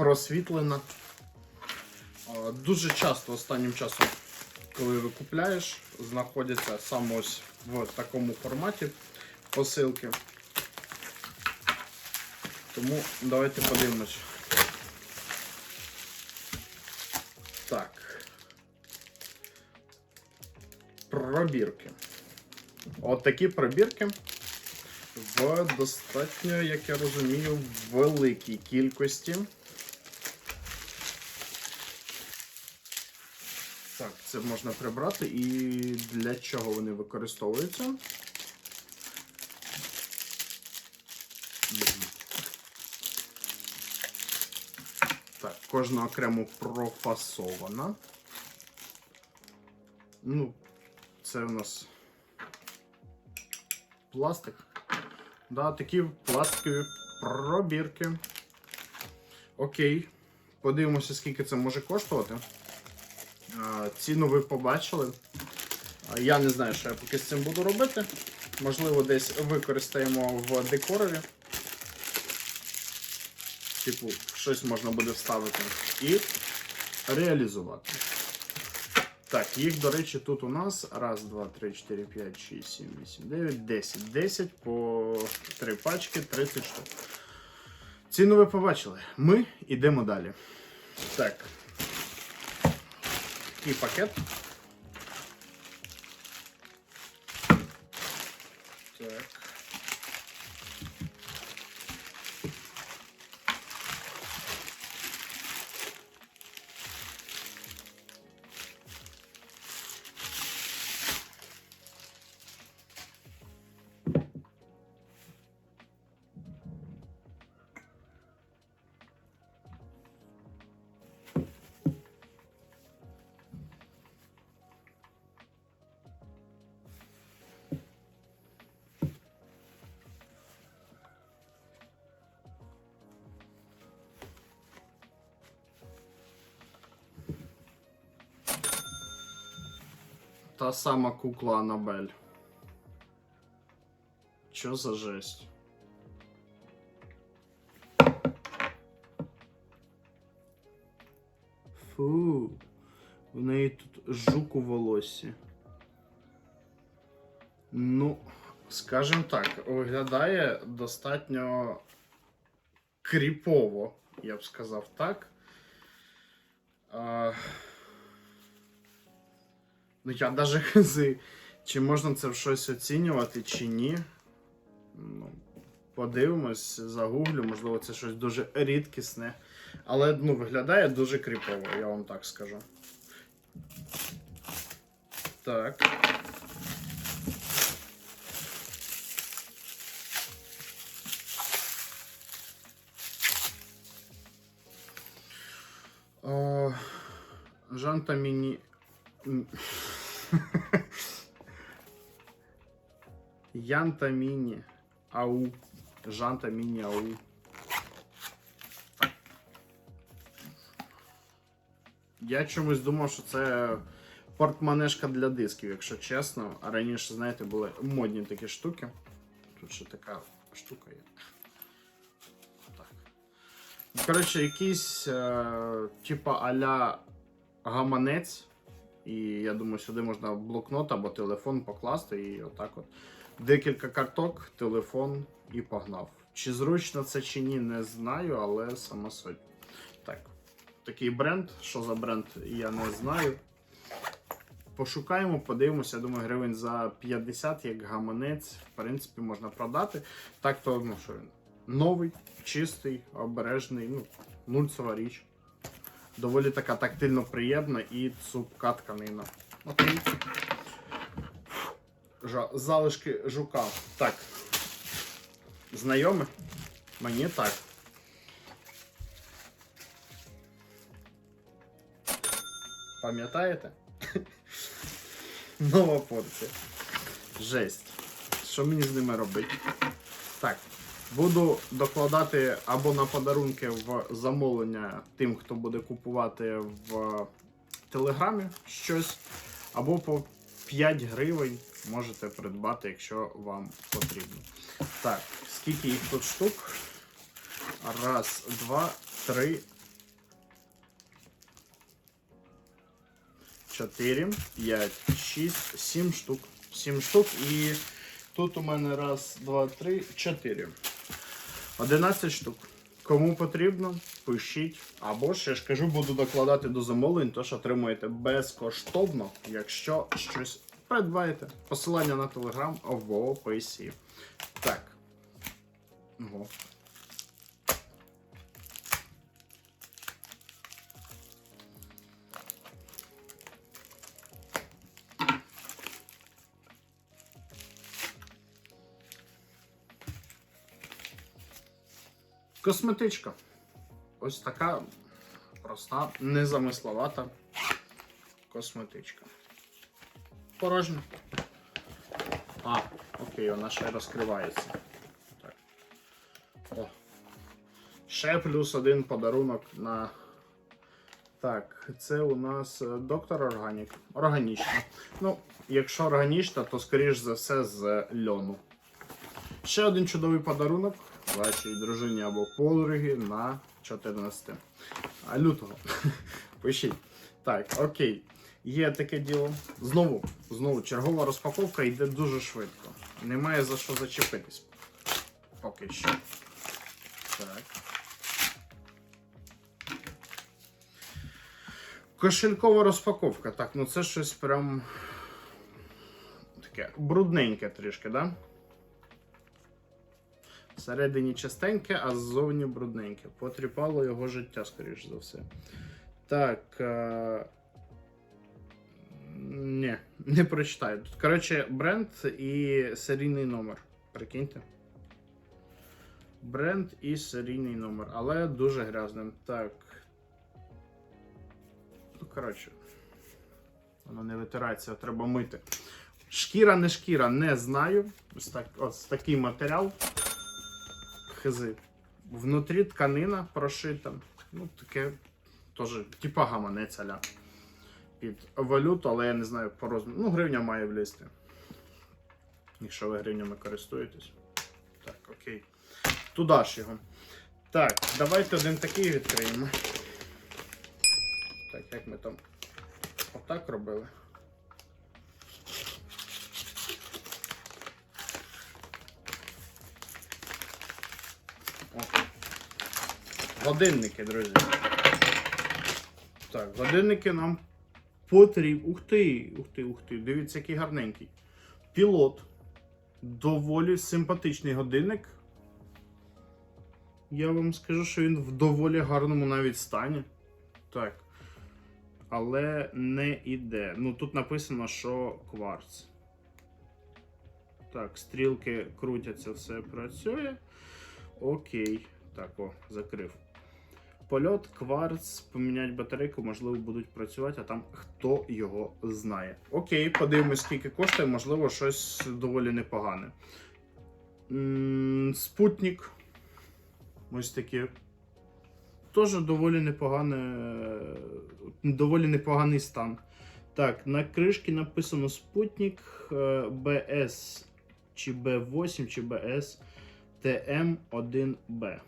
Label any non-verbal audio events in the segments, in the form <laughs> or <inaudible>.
просвітлена. Дуже часто останнім часом, коли ви купляєш, знаходяться саме ось в такому форматі посилки. Тому давайте подивимось. Так. Пробірки. От такі пробірки в достатньо, як я розумію, великій кількості. Так, це можна прибрати. І для чого вони використовуються? Так, кожна окремо профасована. Ну, це у нас пластик. Да, такі пластикові пробірки. Окей. Подивимося, скільки це може коштувати. Ціну ви побачили. Я не знаю, що я поки з цим буду робити. Можливо, десь використаємо в декорові. Типу, щось можна буде вставити і реалізувати. Так, їх, до речі, тут у нас раз, два, три, чотири, п'ять, шість, сім, вісім, дев'ять, десять. Десять по три пачки, 30 штук. Ціну ви побачили. Ми йдемо далі. Так. Такий пакет. Та сама кукла Анабель. Що за жесть? Фу. В неї тут жук у волосі. Ну, скажімо так, виглядає достатньо кріпово, я б сказав так. А... Ну, я навіть <laughs> хз, чи можна це в щось оцінювати, чи ні. Ну, подивимось, загуглю, можливо, це щось дуже рідкісне. Але ну, виглядає дуже кріпово, я вам так скажу. Так. Жанта Міні. Янта Міні. Ау. Жанта Міні Ау. Я чомусь думав, що це портмонешка для дисків, якщо чесно. А раніше, знаєте, були модні такі штуки. Тут ще така штука є. Так. Коротше, якийсь, е, типа аля гаманець. І я думаю, сюди можна блокнот або телефон покласти і отак от. Декілька карток, телефон і погнав. Чи зручно це чи ні, не знаю, але сама суть. Так. Такий бренд. Що за бренд, я не знаю. Пошукаємо, подивимося. Я думаю, гривень за 50 як гаманець, в принципі, можна продати. Так то, ну що він, новий, чистий, обережний, ну, нульцова річ. Доволі така тактильно приємна і цупка тканина. Окей. Залишки жука. Так. Знайоме? Мені так. Пам'ятаєте? Нова порція. Жесть. Що мені з ними робити? Так. Буду докладати або на подарунки в замовлення тим, хто буде купувати в Телеграмі щось, або по 5 гривень можете придбати, якщо вам потрібно. Так, скільки їх тут штук? Раз, два, три. Чотири, п'ять, шість, сім штук. 7 штук і тут у мене раз, два, три, чотири. 11 штук. Кому потрібно, пишіть. Або ж я ж кажу, буду докладати до замовлень, тож отримуєте безкоштовно, якщо щось придбаєте. Посилання на телеграм в описі. Так. Ого. Косметичка. Ось така проста, незамисловата косметичка. Порожня. А, окей, вона ще розкривається. Так. О. Ще плюс один подарунок на. Так, це у нас е, доктор Органік. Органічно. Ну, якщо органічно, то скоріш за все з льону. Ще один чудовий подарунок вашій дружині або подруги на 14 а, лютого. <laughs> Пишіть. Так, окей. Є таке діло. Знову, знову чергова розпаковка йде дуже швидко. Немає за що зачепитись. Поки що. Так. Кошелькова розпаковка. Так, ну це щось прям таке брудненьке трішки, да? Всередині чистеньке, а ззовні брудненьке. Потріпало його життя, скоріш за все. Так. Е... Ні, не прочитаю. Тут, коротше, бренд і серійний номер. Прикиньте. Бренд і серійний номер, але дуже грязним. Так. Ну, коротше. Воно не витирається, треба мити. Шкіра, не шкіра, не знаю. Ось, так, ось такий матеріал хизи. Внутрі тканина прошита. Ну, таке теж, типа гаманець аля. Під валюту, але я не знаю по розміру. Ну, гривня має влізти. Якщо ви гривнями користуєтесь. Так, окей. Туди ж його. Так, давайте один такий відкриємо. Так, як ми там отак робили. Годинники, друзі. Так, годинники нам потрібні. Ух ти, ух ти, ух ти. Дивіться, який гарненький. Пілот. Доволі симпатичний годинник. Я вам скажу, що він в доволі гарному навіть стані. Так. Але не іде. Ну, тут написано, що кварц. Так, стрілки крутяться, все працює. Окей. Так, о, закрив. Польот, кварц, поміняти батарейку, можливо, будуть працювати, а там хто його знає. Окей, подивимось, скільки коштує, можливо, щось доволі непогане. Спутник. Ось таке. Теж доволі непогане, доволі непоганий стан. Так, на кришці написано Спутник е, BS чи B8 чи BS TM1B.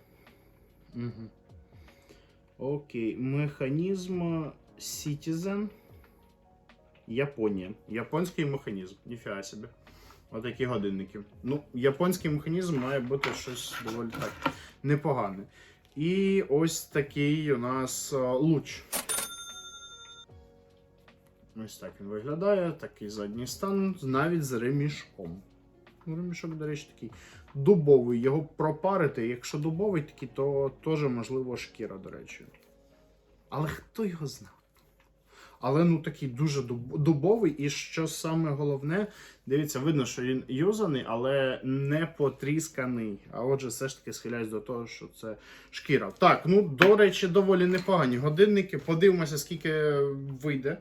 Угу. Окей. Механізм Citizen. Японія. Японський механізм. Ніфіга собі. Отакі годинники. Ну, японський механізм має бути щось доволі так непогане. І ось такий у нас а, луч. Ось так він виглядає. Такий задній стан, навіть з ремішком. Ну, Ремішок, до речі, такий дубовий. Його пропарити. Якщо дубовий такий, то теж можливо шкіра, до речі. Але хто його знав? Але ну такий дуже дубовий, і що саме головне, дивіться, видно, що він юзаний, але не потрісканий. А отже, все ж таки схиляюсь до того, що це шкіра. Так, ну до речі, доволі непогані годинники. Подивимося, скільки вийде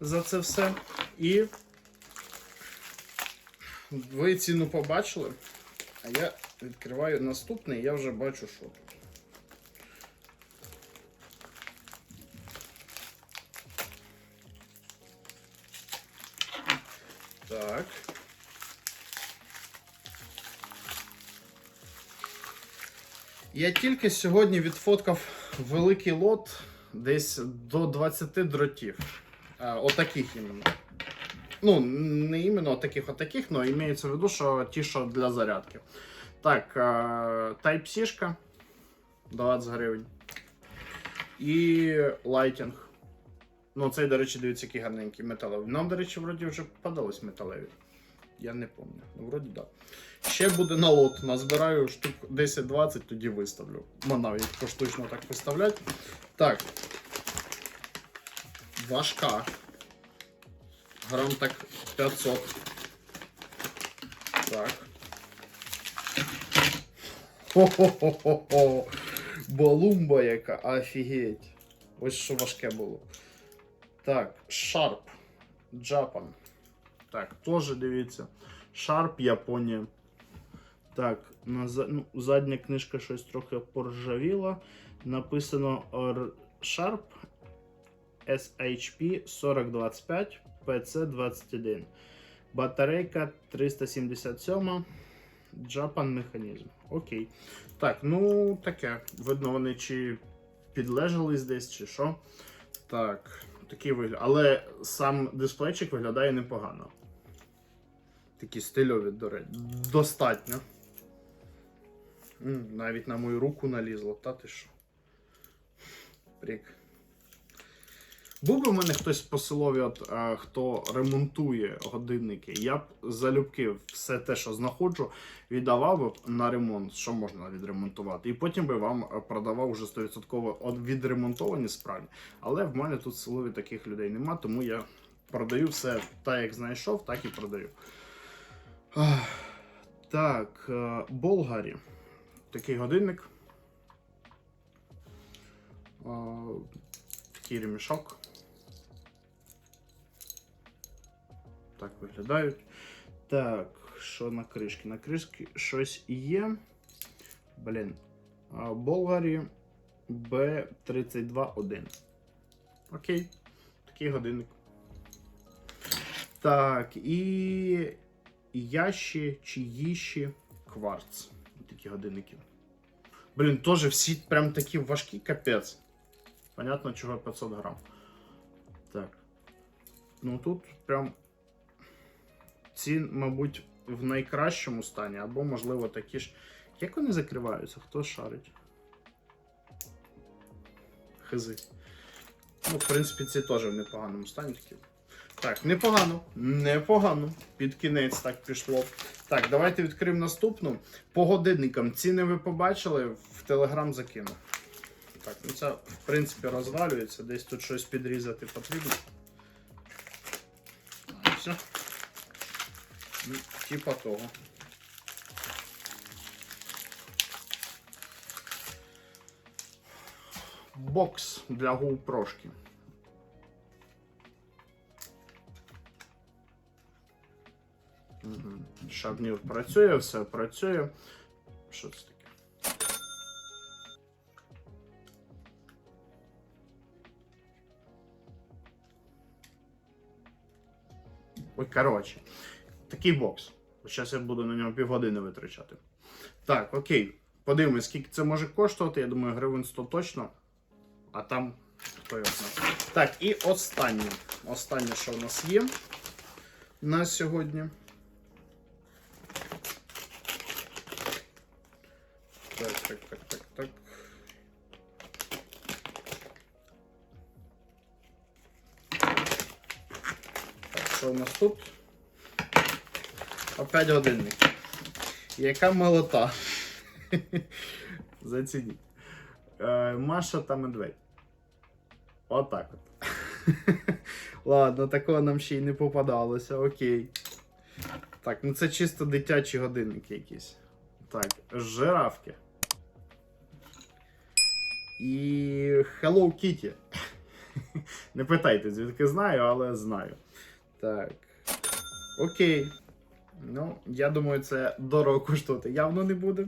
за це все. І ви ціну побачили. А я відкриваю наступний, я вже бачу, що тут. Так. Я тільки сьогодні відфоткав великий лот десь до 20 дротів. Е, Отаких іменно. Ну, не іменно таких отаких, але імеється в виду, що ті, що для зарядки. Так, е, Type-C, 20 гривень. І лайтінг. Ну, цей, до речі, дивіться, який гарненький металевий. Нам, до речі, вроді вже попадались металеві. Я не пам'ятаю. Ну, вроді так. Да. Ще буде на лот. Назбираю штук 10-20, тоді виставлю. Манав їх поштучно так виставлять. Так. Важка. Грам так 500. Так. Хо-хо-хо-хо-хо. Балумба яка, офігеть. Ось що важке було. Так, Sharp. Japan. Так, теж дивіться. Sharp Японія. Так, на, ну, задня книжка щось трохи поржавіла. Написано Sharp SHP 4025 PC21. Батарейка 377. Japan механізм. Окей. Так, ну таке. Видно, вони чи підлежались десь, чи що. Так, такий вигляд. Але сам дисплейчик виглядає непогано. Такі стильові, до речі. Достатньо. Навіть на мою руку налізло, та ти що? Прик. Був би в мене хтось по селові, от, е, хто ремонтує годинники, я б залюбки все те, що знаходжу, віддавав би на ремонт, що можна відремонтувати. І потім би вам продавав вже 100% відремонтовані справні. Але в мене тут в селові таких людей нема, тому я продаю все так, як знайшов, так і продаю. Так, е, Болгарі. Такий годинник. Е, Такий ремішок. Так виглядають. Так, що на кришці? На кришці щось є. Блін. Болгарі B321. Окей. Такий годинник. Так, і Яші чи Їші кварц. Такі годинники. Блін, теж всі прям такі важкі, капець. Понятно, чого 500 грам. Так. Ну тут прям ці, мабуть, в найкращому стані, або, можливо, такі ж. Як вони закриваються? Хто шарить? Хизи. Ну, в принципі, ці теж в непоганому стані такі. Так, непогано, непогано. Під кінець так пішло. Так, давайте відкриємо наступну. По годинникам ціни ви побачили, в Телеграм закину. Так, ну це в принципі розвалюється, десь тут щось підрізати потрібно. Все. Ну, Типа того. Бокс для GoPro. Угу. Шарнір працює, все працює. Що це таке? Ой, коротше. Такий бокс. Зараз я буду на нього півгодини витрачати. Так, окей. Подивимось, скільки це може коштувати. Я думаю, гривень 100 точно. А там хто його знає. Так, і останнє. Останнє, що в нас є на сьогодні. Так, так, так, так, так. Так, що у нас тут? Опять годинник. Яка молота. <laughs> Зацініть. Е, Маша та медведь. Отак от. <laughs> Ладно, такого нам ще й не попадалося, окей. Так, ну це чисто дитячі годинники якісь. Так, жирафки. І Hello Kitty. <laughs> Не питайте, звідки знаю, але знаю. Так. Окей. Ну, я думаю, це дорого коштувати явно не буде.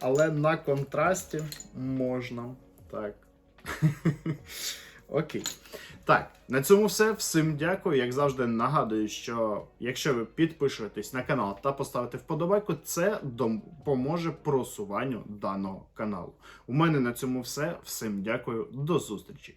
Але на контрасті можна. Так. <laughs> Окей. Так, на цьому все. Всім дякую. Як завжди, нагадую, що якщо ви підпишетесь на канал та поставите вподобайку, це допоможе просуванню даного каналу. У мене на цьому все. Всім дякую, до зустрічі.